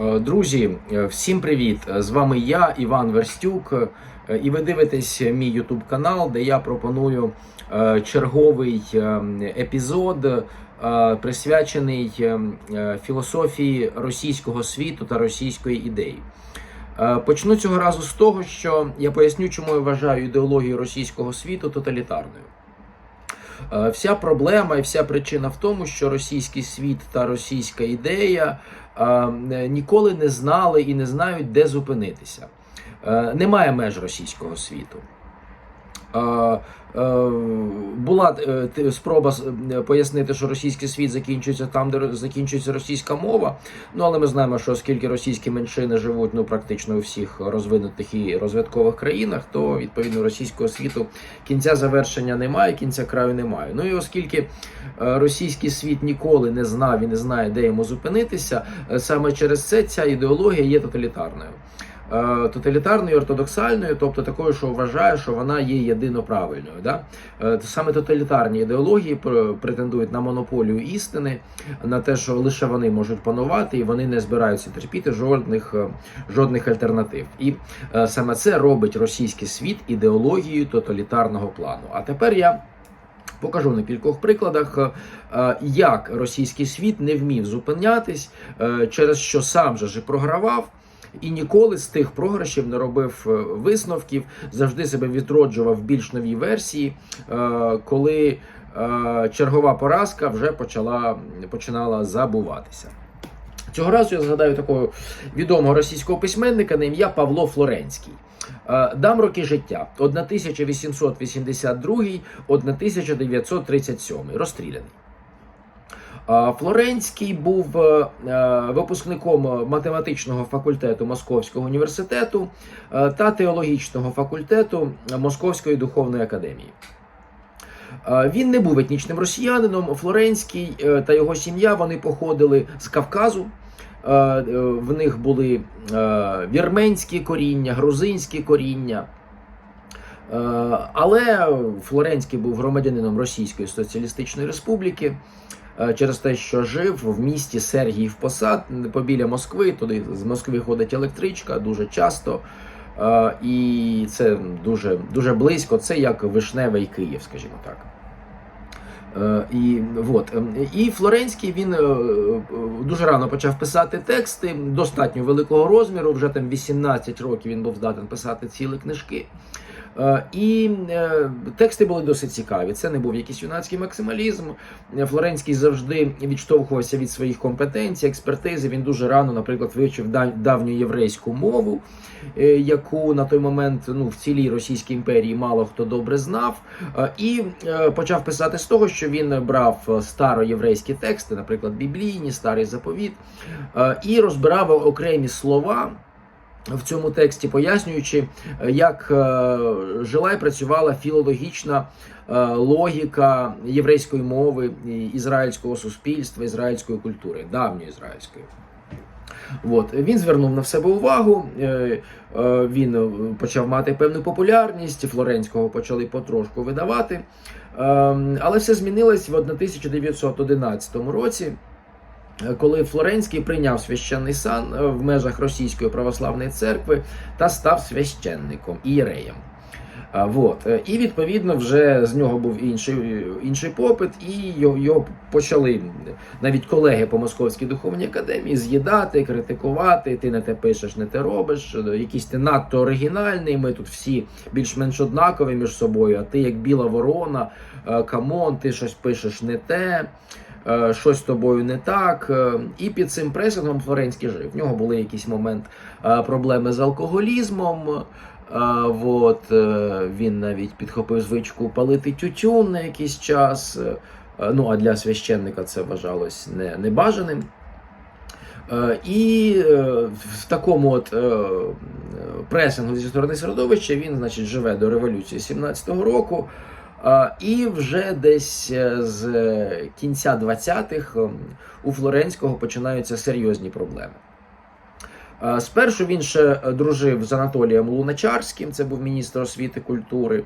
Е, Друзі, е, всім привіт! З вами я, Іван Верстюк, е, і ви дивитесь мій YouTube канал, де я пропоную е, черговий е, епізод, е, присвячений е, е, філософії російського світу та російської ідеї. Е, Почну цього разу з того, що я поясню, чому я вважаю ідеологію російського світу тоталітарною. Е, Вся проблема і вся причина в тому, що російський світ та російська ідея е, ніколи не знали і не знають, де зупинитися. Е, Немає меж російського світу. Е, Була е, спроба е, пояснити, що російський світ закінчується там, де закінчується російська мова. Ну але ми знаємо, що оскільки російські меншини живуть ну практично у всіх розвинутих і розвиткових країнах, то відповідно російського світу кінця завершення немає, кінця краю немає. Ну і оскільки російський світ ніколи не знав і не знає, де йому зупинитися, саме через це ця ідеологія є тоталітарною. Е, Тоталітарною, ортодоксальною, тобто такою, що вважає, що вона є єдино правильною. Да? Е, Саме тоталітарні ідеології пр- претендують на монополію істини, на те, що лише вони можуть панувати, і вони не збираються терпіти жодних, е, жодних альтернатив. І е, саме це робить російський світ ідеологією тоталітарного плану. А тепер я. Покажу на кількох прикладах, е, як російський світ не вмів зупинятись, е, через що сам же ж програвав. І ніколи з тих програшів не робив е, висновків, завжди себе відроджував в більш новій версії, е, коли е, чергова поразка вже почала починала забуватися. Цього разу я згадаю такого відомого російського письменника на ім'я Павло Флоренський. Дам роки життя 1882-1937, розстріляний. Флоренський був е, е, випускником математичного факультету Московського університету е, та теологічного факультету Московської духовної академії. Він не був етнічним росіянином. Флоренський та його сім'я вони походили з Кавказу. В них були вірменські коріння, грузинські коріння. Але Флоренський був громадянином Російської Соціалістичної Республіки через те, що жив в місті Сергіїв Посад побіля Москви. Туди з Москви ходить електричка дуже часто. Е, І це дуже, дуже близько. Це як Вишневий Київ, скажімо так. Е, І, от. ем, і Флоренський він е, е, дуже рано почав писати тексти достатньо великого розміру. Вже там 18 років він був здатен писати цілі книжки. Е, І е, тексти були досить цікаві. Це не був якийсь юнацький максималізм. Флоренський завжди відштовхувався від своїх компетенцій, експертизи. Він дуже рано, наприклад, вивчив да- давню єврейську мову, е, яку на той момент ну, в цілій Російській імперії мало хто добре знав. І почав писати з того, що він брав староєврейські тексти, наприклад, біблійні, старий заповіт, і розбирав окремі слова в цьому тексті, пояснюючи, е, як е, жила і працювала філологічна е, логіка єврейської мови, ізраїльського суспільства, ізраїльської культури, давньої ізраїльської. От. Він звернув на себе увагу, він почав мати певну популярність, Флоренського почали потрошку видавати. Е, Але все змінилось в 1911 році, коли Флоренський прийняв священний сан е, в межах Російської православної церкви та став священником ієреєм. А, Вот. Е, І відповідно вже з нього був інший, інший попит, і його, його почали навіть колеги по Московській духовній академії з'їдати, критикувати. Ти не те пишеш, не те робиш. е, Якийсь ти надто оригінальний. Ми тут всі більш-менш однакові між собою. А ти як біла ворона, камон, ти щось пишеш не те. Е, Щось з тобою не так, Е, і під цим пресингом Флоренський жив. В нього були якийсь момент е, проблеми з алкоголізмом. Е, він навіть підхопив звичку палити тютюн на якийсь час. Ну, а для священника це вважалось не, небажаним. І в такому от пресингу зі сторони середовища він, значить, живе до революції 17-го року. І вже десь е, з кінця 20-х ем, у Флоренського починаються серйозні проблеми. Е, Спершу він ще дружив з Анатолієм Луначарським, це був міністр освіти культури.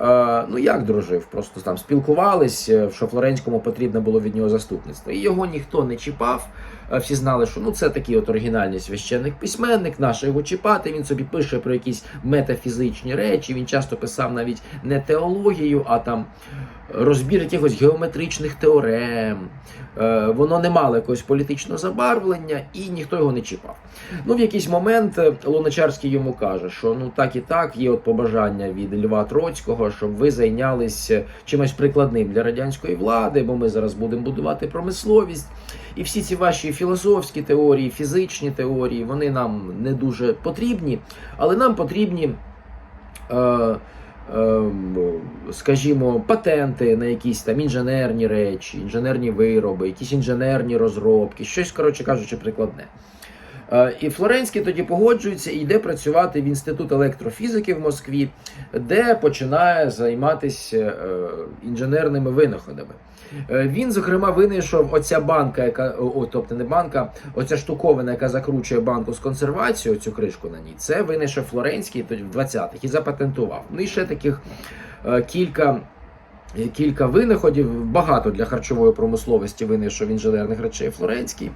Е, Ну як дружив? Просто там спілкувались, що Флоренському потрібно було від нього заступництво. І його ніхто не чіпав. Е, Всі знали, що ну це такий от оригінальний священник письменник, наше його чіпати. Він собі пише про якісь метафізичні речі. Він часто писав навіть не теологію, а там розбір якихось геометричних теорем. Е, Воно не мало якогось політичного забарвлення, і ніхто його не чіпав. Ну, в якийсь момент е, Луначарський йому каже, що ну так і так є от побажання від Льва Троцького, щоб ви зайнялись чимось прикладним для радянської влади, бо ми зараз будемо будувати промисловість. І всі ці ваші філософські теорії, фізичні теорії, вони нам не дуже потрібні, але нам потрібні. Е, Скажімо, патенти на якісь там інженерні речі, інженерні вироби, якісь інженерні розробки, щось, коротше кажучи, прикладне. Е, І Флоренський тоді погоджується і йде працювати в інститут електрофізики в Москві, де починає займатися е, інженерними винаходами. Е, Він, зокрема, винайшов оця банка, яка о, тобто не банка, оця штуковина, яка закручує банку з консервацією, цю кришку на ній. Це винайшов Флоренський тоді в 20-х і запатентував. Ну і ще таких кілька. Кілька винаходів, багато для харчової промисловості винайшов інженерних речей Флоренський.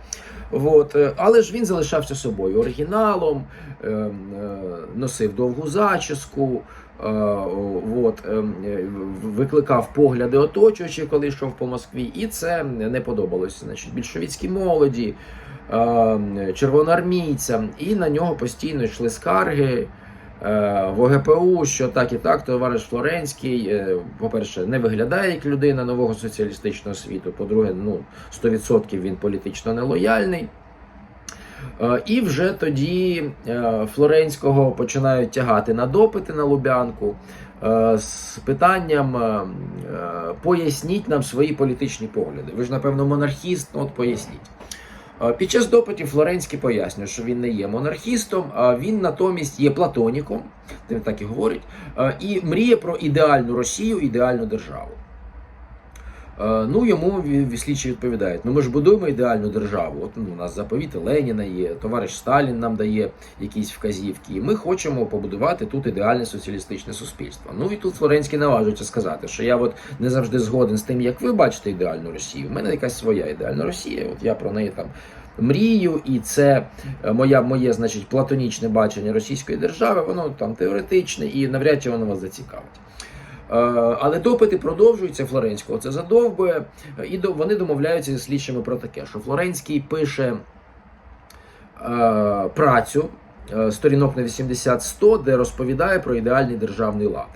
От. е, Але ж він залишався собою оригіналом, е, е, носив довгу зачіску, е, от, е, викликав погляди оточуючих, коли йшов по Москві, і це не подобалося значить, більшовіцькій молоді, е, червоноармійцям, і на нього постійно йшли скарги. Е, В ОГПУ, що так і так, товариш Флоренський, е, по-перше, не виглядає як людина нового соціалістичного світу. По-друге, ну 100% він політично нелояльний. Е, І вже тоді Флоренського починають тягати на допити на Лубянку з питанням поясніть нам свої політичні погляди. Ви ж, напевно, монархіст, ну от поясніть. Під час допитів Флоренський пояснює, що він не є монархістом, а він натомість є платоніком, тим так і говорить, і мріє про ідеальну Росію, ідеальну державу. Е, Ну, йому слідчі відповідають: ну ми ж будуємо ідеальну державу. От ну, у нас заповіти Леніна є, товариш Сталін нам дає якісь вказівки. І ми хочемо побудувати тут ідеальне соціалістичне суспільство. Ну і тут Флоренський наважується сказати, що я от не завжди згоден з тим, як ви бачите ідеальну Росію. У мене якась своя ідеальна Росія. От я про неї там. Мрію, і це е, моя, моє, значить, платонічне бачення російської держави, воно там теоретичне і навряд чи воно вас зацікавить. Е, Але допити продовжуються Флоренського. Це задовбує, і вони домовляються зі слідчими про таке, що Флоренський пише е, працю е, сторінок на 80-100, де розповідає про ідеальний державний лад.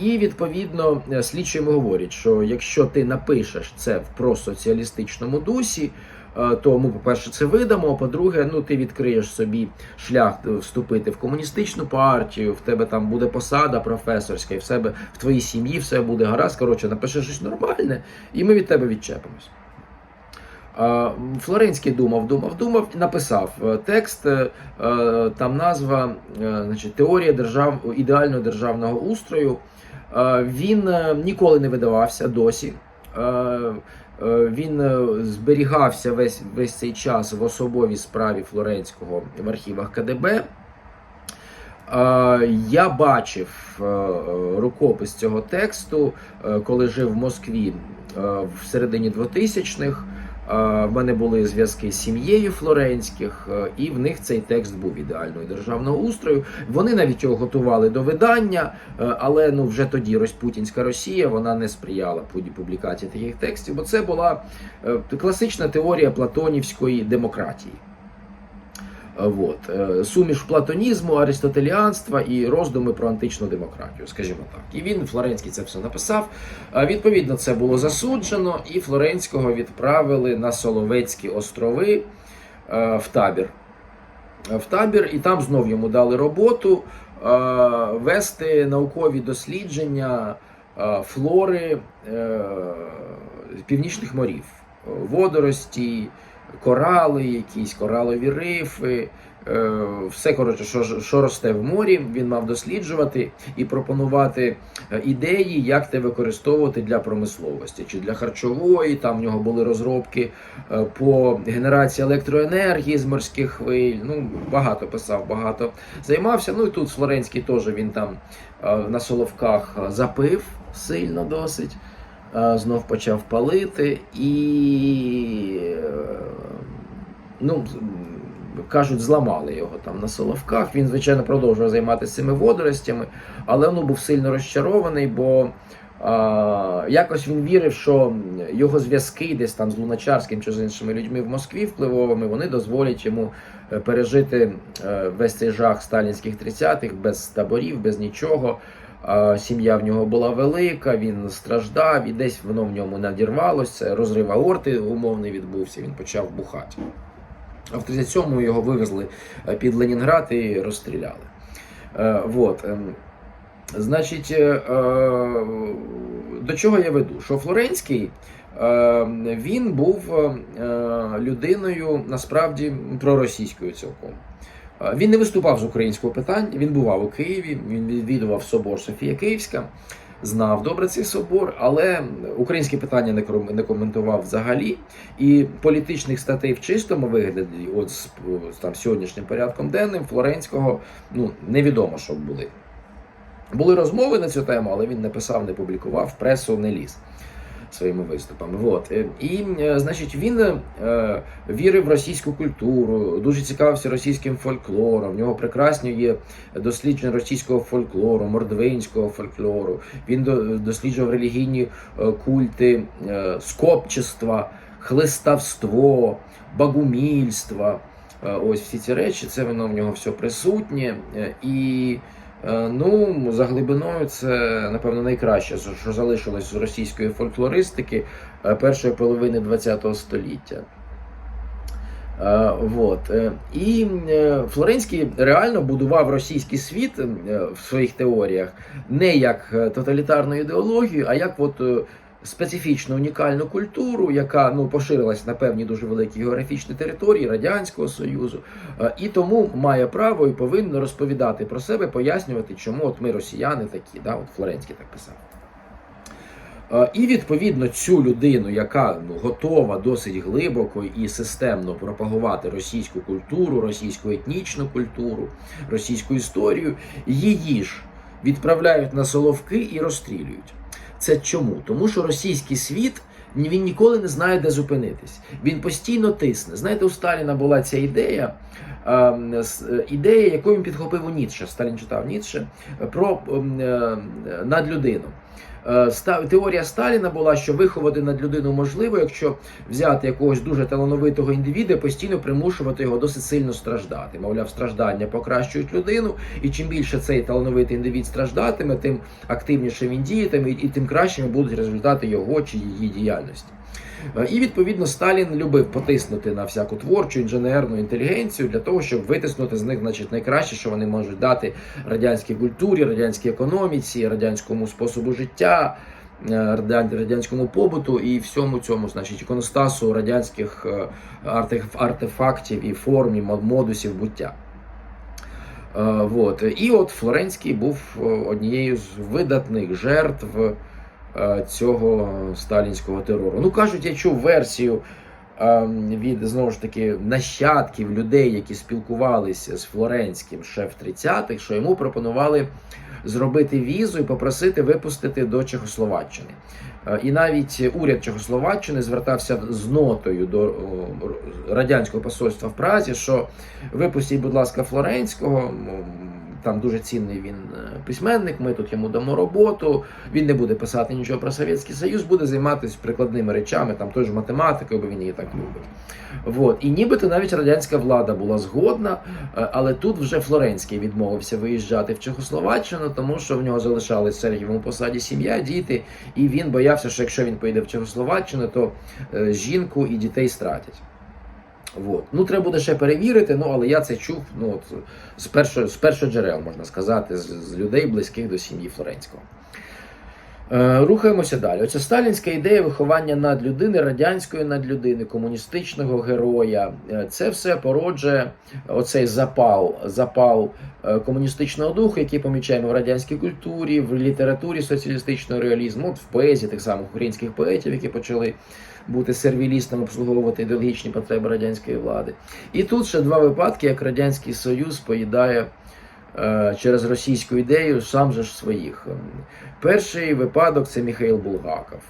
І відповідно слідчі говорять, що якщо ти напишеш це в просоціалістичному дусі, е, то ми, по-перше, це видамо. А по-друге, ну ти відкриєш собі шлях е, вступити в комуністичну партію, в тебе там буде посада професорська, і в себе в твоїй сім'ї все буде гаразд. Коротше, напиши щось нормальне, і ми від тебе відчепимось. Флоренський думав, думав, думав і написав е, текст. е, е, Там назва е, значить, Теорія держав, ідеального державного устрою. Е, Він е, ніколи не видавався досі. Е, Він е, зберігався весь, весь цей час в особовій справі Флоренського в архівах КДБ. Е, Я бачив рукопис цього тексту, коли жив в Москві в середині 2000-х. В мене були зв'язки з сім'єю Флоренських, е, і в них цей текст був ідеальною державного устрою. Вони навіть його готували до видання, е, але ну вже тоді Розпутінська Росія вона не сприяла пу- публікації таких текстів, бо це була е, класична теорія платонівської демократії. Е, Вот. Е, Суміш платонізму, аристотеліанства і роздуми про античну демократію, скажімо так. І він Флоренський це все написав. Е, Відповідно, це було засуджено, і Флоренського відправили на Соловецькі острови в табір. В табір, і там знов йому дали роботу вести наукові дослідження флори північних морів, водорості, корали, якісь коралові рифи. е, Все коротше, що, що росте в морі, він мав досліджувати і пропонувати е, ідеї, як те використовувати для промисловості чи для харчової. Там в нього були розробки е, по генерації електроенергії з морських хвиль. Ну багато писав, багато займався. Ну і тут Флоренський теж він там на Соловках запив сильно досить. Е, Знов почав палити і е, ну, кажуть, зламали його там на Соловках. Він, звичайно, продовжував займатися цими водоростями, але ну, був сильно розчарований, бо а, якось він вірив, що його зв'язки десь там з Луначарським чи з іншими людьми в Москві впливовими вони дозволять йому е, пережити весь цей жах сталінських 30-х без таборів, без нічого. Сім'я в нього була велика, він страждав, і десь воно в ньому надірвалося. Розрив аорти умовний відбувся. Він почав бухати. А в 37-му його вивезли е, під Ленінград і розстріляли. Е, вот. ем, Значить, е, до чого я веду? Що Флоренський він був людиною насправді проросійською цілком. Е, Він не виступав з українського питання, він бував у Києві, він відвідував собор Софія Київська, знав добре цей собор, але українське питання не коментував взагалі. І політичних статей в чистому вигляді, от з там сьогоднішнім порядком денним, Флоренського ну невідомо, що були. Були розмови на цю тему, але він не писав, не публікував, в пресу не ліз своїми виступами. Вот. Е, І, е, значить, він е, вірив в російську культуру, дуже цікавився російським фольклором. В нього прекрасні є дослідження російського фольклору, мордвинського фольклору. Він досліджував релігійні культи скопчества, хлиставство, багумільства. Ось всі ці речі, це воно в нього все присутнє. І Ну, за глибиною, це напевно найкраще, що- залишилось з російської фольклористики е, першої половини ХХ століття. Е, Вот. Е, І е, Флоренський реально будував російський світ е, в своїх теоріях не як е, тоталітарну ідеологію, а як от е, специфічну унікальну культуру, яка ну, поширилась на певні дуже великі географічні території Радянського Союзу, Е, і тому має право і повинен розповідати про себе, пояснювати, чому от ми росіяни такі, да, от Флоренський так писав. Е, І відповідно цю людину, яка ну, готова досить глибоко і системно пропагувати російську культуру, російську етнічну культуру, російську історію, її ж відправляють на соловки і розстрілюють. Це чому? Тому що російський світ він ніколи не знає, де зупинитись. Він постійно тисне. Знаєте, у Сталіна була ця ідея, ем, е, ідея, яку він підхопив у Ніцше. Сталін читав Ніцше е, про ем, людину. надлюдину. Е, Теорія Сталіна була, що виховати над людину можливо, якщо взяти якогось дуже талановитого індивіда, постійно примушувати його досить сильно страждати. Мовляв, страждання покращують людину, і чим більше цей талановитий індивід страждатиме, тим активніше він діятиме, і і тим кращими будуть результати його чи її діяльності. Е, І відповідно Сталін любив потиснути на всяку творчу інженерну інтелігенцію для того, щоб витиснути з них значить, найкраще, що вони можуть дати радянській культурі, радянській економіці, радянському способу життя, е, радянському побуту і всьому цьому, значить, іконостасу радянських е, артефактів і форм, і модусів буття. Е, Вот. І от Флоренський був однією з видатних жертв цього сталінського терору. Ну кажуть, я чув версію е, від знову ж таки нащадків людей, які спілкувалися з Флоренським ще в 30-х, що йому пропонували зробити візу і попросити випустити до Чехословаччини. Е, І навіть уряд Чехословаччини звертався з нотою до радянського посольства в Празі, що випустіть, будь ласка, Флоренського. Там дуже цінний він е, письменник. Ми тут йому дамо роботу. Він не буде писати нічого про Совєтський Союз, буде займатися прикладними речами, там той ж математикою, бо він її так любить. Вот. І нібито навіть радянська влада була згодна, е, але тут вже Флоренський відмовився виїжджати в Чехословаччину, тому що в нього залишалась в Сергієвому посаді сім'я, діти, і він боявся, що якщо він поїде в Чехословаччину, то е, жінку і дітей стратять. Вот. Ну, треба буде ще перевірити, ну але я це чув ну, от, з першого з першого джерел, можна сказати, з, з людей близьких до сім'ї Флоренського. Е, Рухаємося далі. Оця сталінська ідея виховання надлюдини, радянської надлюдини, комуністичного героя. Е, Це все породжує оцей запал, запал е, комуністичного духу, який помічаємо в радянській культурі, в літературі соціалістичного реалізму, от в поезії тих самих українських поетів, які почали бути сервілістами, обслуговувати ідеологічні потреби радянської влади. І тут ще два випадки, як Радянський Союз поїдає е, через російську ідею сам же ж своїх. Перший випадок це Михайло Булгаков.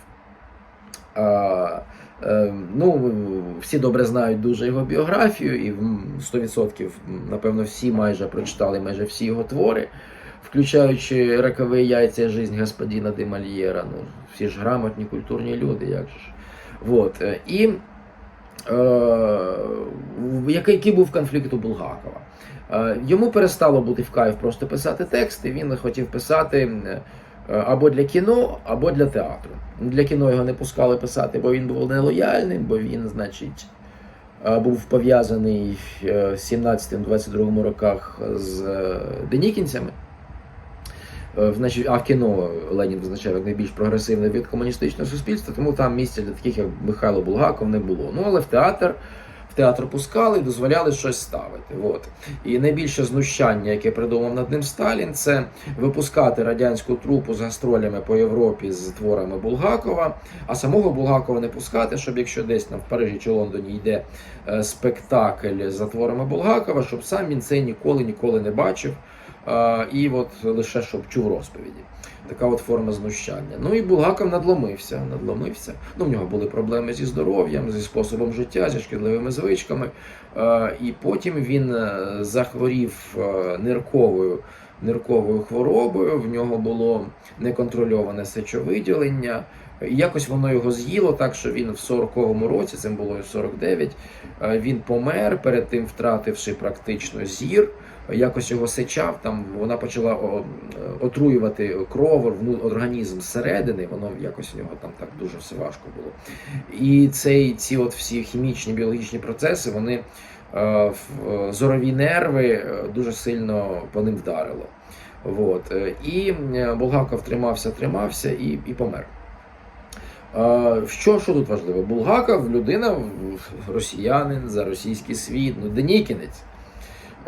Е, ну, всі добре знають дуже його біографію, і м, 100% напевно всі майже прочитали майже всі його твори, включаючи ракові яйця жизнь господина де Мольєра. Ну, всі ж грамотні, культурні люди, як же ж. Вот. е, І е, який, який був конфлікт у Булгакова? Е, Йому перестало бути в кайф просто писати тексти, він хотів писати або для кіно, або для театру. Для кіно його не пускали писати, бо він був нелояльним, бо він, значить, був пов'язаний в 17-22 роках з денікінцями. Е, Значить, а в кіно Ленін визначав як найбільш прогресивне від комуністичного суспільства, тому там місця для таких, як Михайло Булгаков, не було. Ну але в театр. В театр пускали і дозволяли щось ставити. От. І найбільше знущання, яке придумав над ним Сталін, це випускати радянську трупу з гастролями по Європі з творами Булгакова, а самого Булгакова не пускати, щоб якщо десь там в Парижі чи Лондоні йде е, спектакль за творами Булгакова, щоб сам він це ніколи ніколи не бачив. І от лише щоб чув розповіді. Така от форма знущання. Ну і Булгаков надломився. надломився. Ну, в нього були проблеми зі здоров'ям, зі способом життя, зі шкідливими звичками. І потім він е, захворів е, нирковою, нирковою хворобою. В нього було неконтрольоване сечовиділення. І Якось воно його з'їло, так що він в 40-му році, це було 49, е, він помер, перед тим втративши практично зір. Якось його сечав, там вона почала отруювати кров, організм зсередини, воно якось в нього там так дуже все важко було. І цей, ці от всі хімічні біологічні процеси, вони е, е, зорові нерви е, дуже сильно по ним вдарило. Вот. Е, І Булгаков тримався, тримався і, і помер. Що, що тут важливо? Булгаков людина росіянин за російський світ, ну денікінець.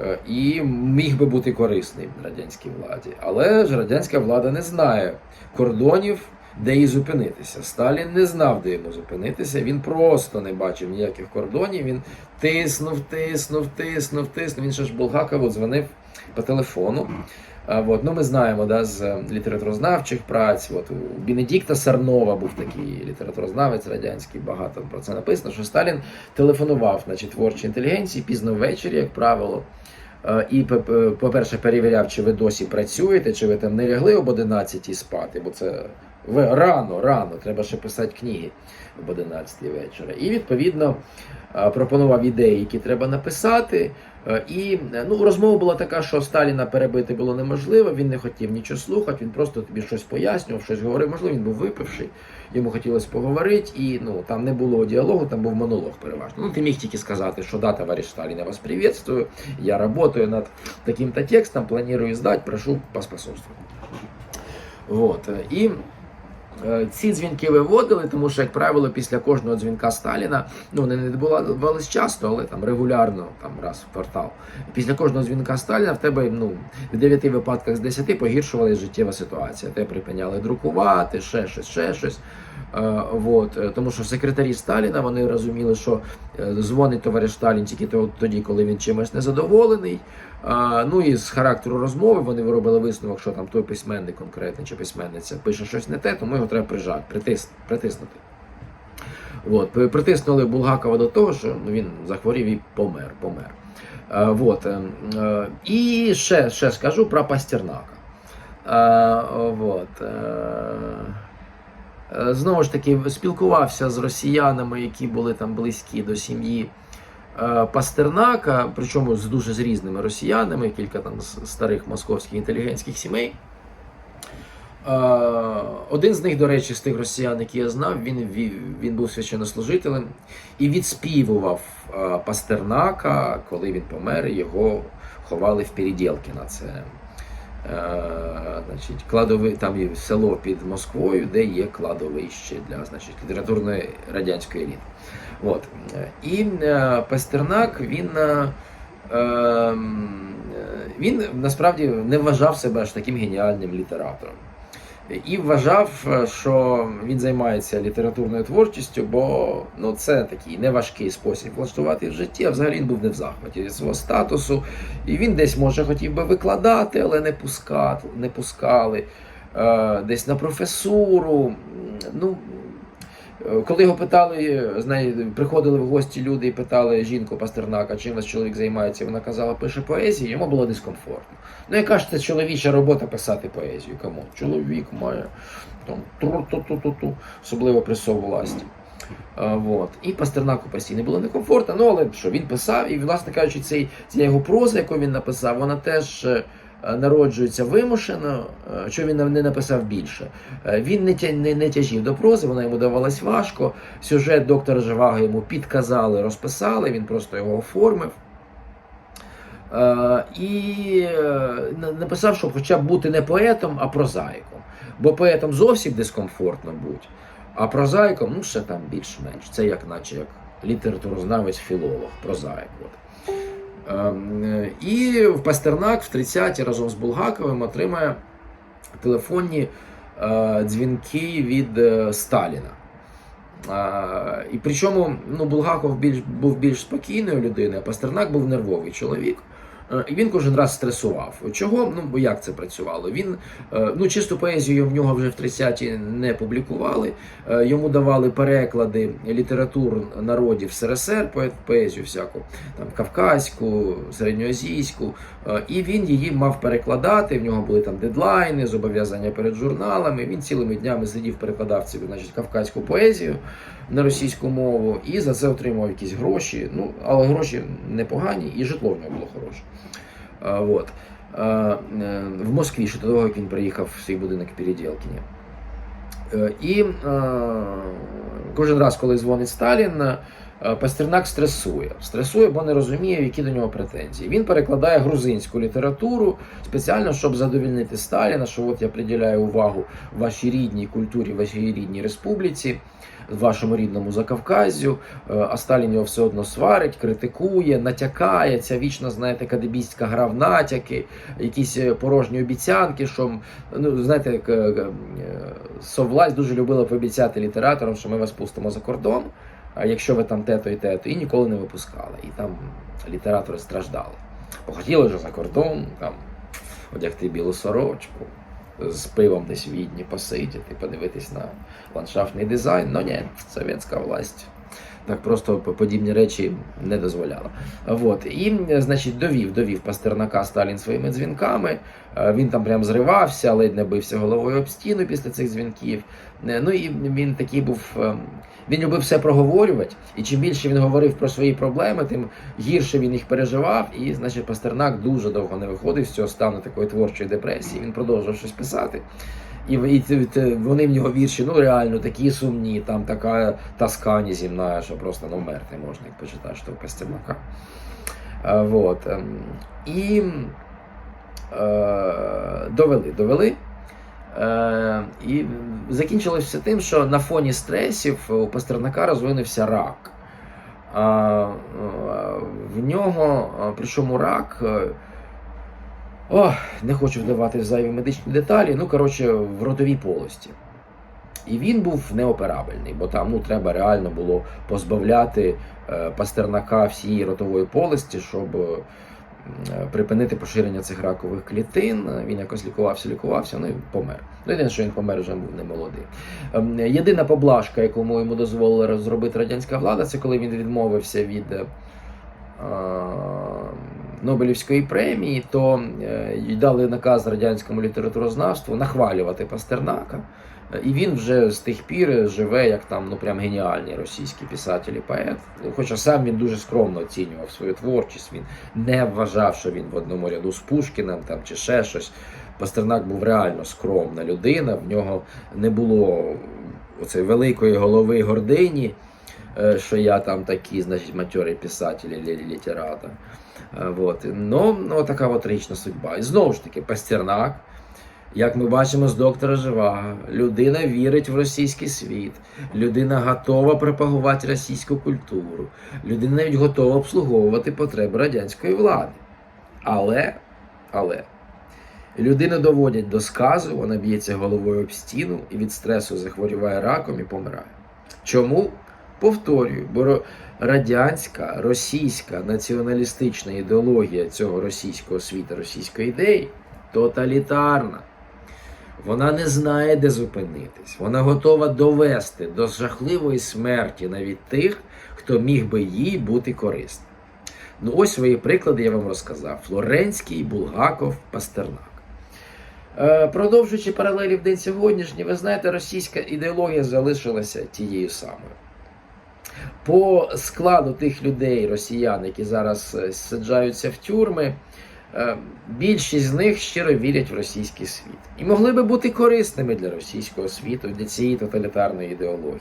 Е, І міг би бути корисний радянській владі. Але ж радянська влада не знає кордонів, де їй зупинитися. Сталін не знав, де йому зупинитися. Він просто не бачив ніяких кордонів. Він тиснув, тиснув, тиснув, тиснув. Він ще ж Булгакову дзвонив по телефону. От, ну, ми знаємо да, з е, літературознавчих праць. От, у Бенедикта Сарнова був такий літературознавець радянський, багато про це написано, що Сталін телефонував значить, творчій інтелігенції пізно ввечері, як правило. Е, І, по- по- по-перше, перевіряв, чи ви досі працюєте, чи ви там не лягли об 11 спати, бо це ви рано, рано, треба ще писати книги об 11 вечора. І відповідно е, пропонував ідеї, які треба написати. Е, І е, ну, розмова була така, що Сталіна перебити було неможливо, він не хотів нічого слухати, він просто тобі щось пояснював, щось говорив. Можливо, він був випивший, йому хотілося поговорити, і ну, там не було діалогу, там був монолог переважно. Ну, ти міг тільки сказати, що да, товариш Сталін, я вас приветствую, я работаю над таким-то текстом, планирую здати, прошу поспособствовать. Вот. І Е, Ці дзвінки виводили, тому що, як правило, після кожного дзвінка Сталіна, ну вони не відбувалися часто, але там регулярно, там раз в квартал. Після кожного дзвінка Сталіна в тебе ну, в 9 випадках з 10 погіршувалася життєва ситуація. Тебе припиняли друкувати, ще щось, ще щось. Е, вот. Е, Тому що секретарі Сталіна вони розуміли, що е, дзвонить товариш Сталін тільки то- тоді, коли він чимось незадоволений. Ну і з характеру розмови вони виробили висновок, що там той письменник конкретний чи письменниця пише щось не те, тому його треба прижати, притис, притиснути. От, притиснули Булгакова до того, що ну, він захворів і помер. помер. А, вот, е, е, і ще, ще скажу про Пастернака. А, вот, е, е, знову ж таки, спілкувався з росіянами, які були там близькі до сім'ї е, Пастернака, причому з дуже з різними росіянами, кілька там старих московських інтелігентських сімей. Е, Один з них, до речі, з тих росіян, які я знав, він, він був священнослужителем і відспівував е, Пастернака, коли він помер, його ховали в Передєлкіна. Це значить, кладови, там є село під Москвою, де є кладовище для значить, літературної радянської еліти. От. І е, Пастернак він. е, ем, Він насправді не вважав себе аж таким геніальним літератором. І вважав, е, що він займається літературною творчістю, бо ну, це такий неважкий спосіб влаштувати в житті, а взагалі він був не в захваті від свого статусу. І він десь, може, хотів би викладати, але не пускати, не пускали. Десь на професуру. Ну, коли його питали, знає, приходили в гості люди і питали жінку Пастернака, чим ваш чоловік займається, вона казала, пише поезію, йому було дискомфортно. Ну, яка ж це чоловіча робота писати поезію? Кому? Чоловік має там тру-ту-ту-ту-ту, особливо при совласті. Вот. І Пастернаку постійно було некомфортно, ну але що він писав, і, власне кажучи, цей, ця його проза, яку він написав, вона теж е, народжується вимушено, е, що він не написав більше. Е, Він не, не, не тяжів до прози, вона йому давалась важко. Сюжет доктора Живаго йому підказали, розписали, він просто його оформив. Е, і е, написав, щоб хоча б бути не поетом, а прозаїком. Бо поетом зовсім дискомфортно бути, а прозаїком, ну, ще там більш-менш. Це як наче як літературознавець, філолог, прозаїк. От. Ем, е, І в Пастернак в 30-ті разом з Булгаковим отримає телефонні е, дзвінки від е, Сталіна. І причому ну, Булгаков більш, був більш спокійною людиною, а Пастернак був нервовий чоловік. Е, він кожен раз стресував. Чого? Ну, бо як це працювало? Він е, ну, чисту поезію в нього вже в 30-ті не публікували. Е, Йому давали переклади літератур народів СРСР, поезію всяку, там кавказьку, середньоазійську. І він її мав перекладати. В нього були там дедлайни, зобов'язання перед журналами. Він цілими днями сидів, перекладав цю значить, кавказьку поезію на російську мову і за це отримував якісь гроші. Ну, але гроші непогані, і житло в нього було хороше. А, вот. А, е, в Москві, ще до того, як він приїхав в свій будинок Переділкіні. Е, І а, кожен раз, коли дзвонить Сталін, е, Пастернак стресує. Стресує, бо не розуміє, які до нього претензії. Він перекладає грузинську літературу спеціально, щоб задовільнити Сталіна, що от я приділяю увагу вашій рідній культурі, вашій рідній республіці, вашому рідному Закавказю, е, а Сталін його все одно сварить, критикує, натякає. Ця вічна, знаєте, кадебістська гра в натяки, якісь е, порожні обіцянки, що ну знаєте, е, е, совласть дуже любила пообіцяти літераторам, що ми вас пустимо за кордон. Якщо ви там те-то і те-то, і ніколи не випускали. І там літератори страждали. Бо хотіли вже за кордон там одягти білу сорочку, з пивом десь в відні посидіти, подивитись на ландшафтний дизайн. Ну ні, совєтська власть. Так просто подібні речі не дозволяла. Вот. І, значить, довів, довів Пастернака Сталін своїми дзвінками. Е, Він там прям зривався, ледь не бився головою об стіну після цих дзвінків. Е, Ну і він такий був. Він любив все проговорювати, і чим більше він говорив про свої проблеми, тим гірше він їх переживав. І, значить, Пастернак дуже довго не виходив з цього стану такої творчої депресії. Він продовжував щось писати. І, вони в нього вірші, ну реально такі сумні, там така тоска неземна, що просто ну, вмерти можна, як почитаєш того Пастернака. Вот. ем, І е, довели, довели. Е, і закінчилось все тим, що на фоні стресів у Пастернака розвинувся рак. Е, в нього, е, причому рак. е, О, не хочу вдавати в зайві медичні деталі. Ну, коротше, в ротовій полості. І він був неоперабельний, бо там ну, треба реально було позбавляти е, Пастернака всієї ротової полості, щоб е, припинити поширення цих ракових клітин. Він якось лікувався, лікувався, ну і помер. Ну, єдине, що він помер вже був не молодий. Ем, Єдина поблажка, яку йому дозволила зробити радянська влада, це коли він відмовився від. е, Нобелівської премії, то е, й дали наказ радянському літературознавству нахвалювати Пастернака. Е, І він вже з тих пір живе як там ну прям геніальний російський писатель і поет. Хоча сам він дуже скромно оцінював свою творчість. Він не вважав, що він в одному ряду з Пушкіним там чи ще щось. Пастернак був реально скромна людина. В нього не було оцеї великої голови гордині, е, що я там такий, значить, матьорий писатель і лі- літератор. Е, Вот. Ну, ну, така от трагічна судьба. І знову ж таки, Пастернак, як ми бачимо з доктора Живаго, людина вірить в російський світ, людина готова пропагувати російську культуру, людина навіть готова обслуговувати потреби радянської влади. Але, але людину доводять до сказу, вона б'ється головою об стіну і від стресу захворюває раком і помирає. Чому? Повторюю, бо радянська, російська націоналістична ідеологія цього російського світу, російської ідеї тоталітарна. Вона не знає, де зупинитись. Вона готова довести до жахливої смерті навіть тих, хто міг би їй бути корисним. Ну, ось свої приклади я вам розказав: Флоренський, Булгаков, Пастернак. Е, Продовжуючи паралелі в день сьогоднішній, ви знаєте, російська ідеологія залишилася тією самою. По складу тих людей, росіян, які зараз е, саджаються в тюрми, більшість з них щиро вірять в російський світ і могли би бути корисними для російського світу, для цієї тоталітарної ідеології.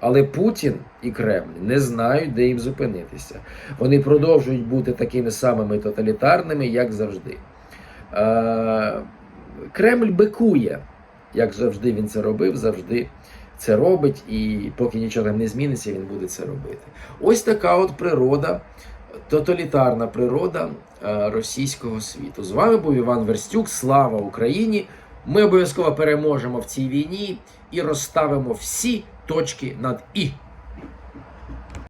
Але Путін і Кремль не знають, де їм зупинитися. Вони продовжують бути такими самими тоталітарними, як завжди. Е, Кремль бикує, як завжди він це робив, завжди це робить, і поки нічого не зміниться, він буде це робити. Ось така от природа, тоталітарна природа е, російського світу. З вами був Іван Верстюк. Слава Україні! Ми обов'язково переможемо в цій війні і розставимо всі точки над І.